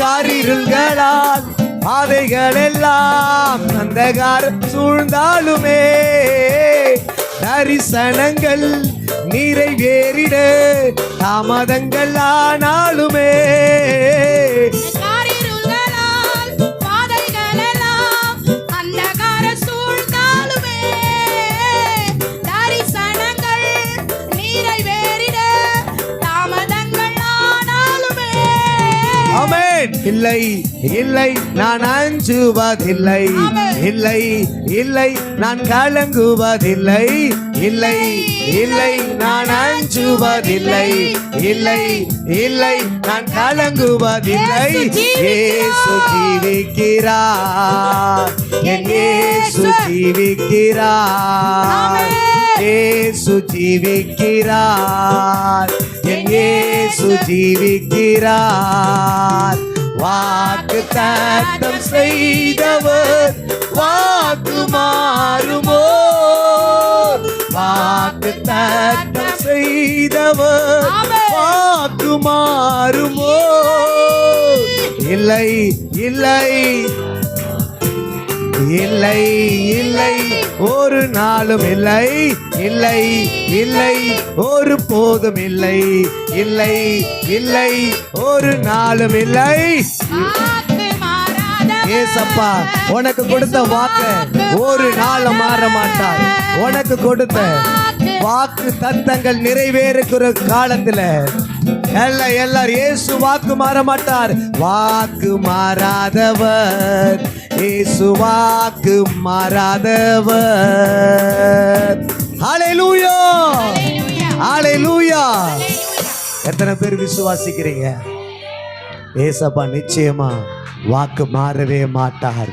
சாரிருள்களால் பாதைகள் எல்லாம் அந்தகார சூழ்ந்தாலுமே தரிசனங்கள் நிறைவேறிட தாமதங்கள் ஆனாலுமே இல்லை இல்லை நான் அஞ்சுவதில்லை. இல்லை இல்லை நான் கலங்குவதில்லை. இல்லை இல்லை நான் அஞ்சுவதில்லை. இல்லை இல்லை நான் கலங்குவதில்லை. இயேசு ஜீவிக்கிறார். என் இயேசு ஜீவிக்கிறார். இயேசு ஜீவிக்கிறார். என் இயேசு ஜீவிக்கிறார். வாக்கு தத்தம் செய்தவர் வாக்கு மாறுமோ? வாக்கு தத்தம் செய்தவர் வாக்கு மாறுமோ? இல்லை இல்லை. இல்லை இல்லை ஒரு நாளும் இல்லை இல்லை இல்லை ஒரு போதும் இல்லை இல்லை இல்லை ஒரு நாளும் இல்லை. ஏசப்பா உனக்கு கொடுத்த வாக்க ஒரு நாள் மாற மாட்டார். உனக்கு கொடுத்த வாக்கு தத்தங்கள் நிறைவேறுகிற காலத்துல. எல்லாம் எல்லாரும் இயேசு வாக்கு மாற மாட்டார். வாக்கு மாறாதவர். இயேசு வாக்கு மாறாதவர் ஹalleluya ஹalleluya எத்தனை பேர் விசுவாசிக்கிறீங்க? ஏசப்பா நிச்சயமா வாக்கு மாறவே மாட்டார்.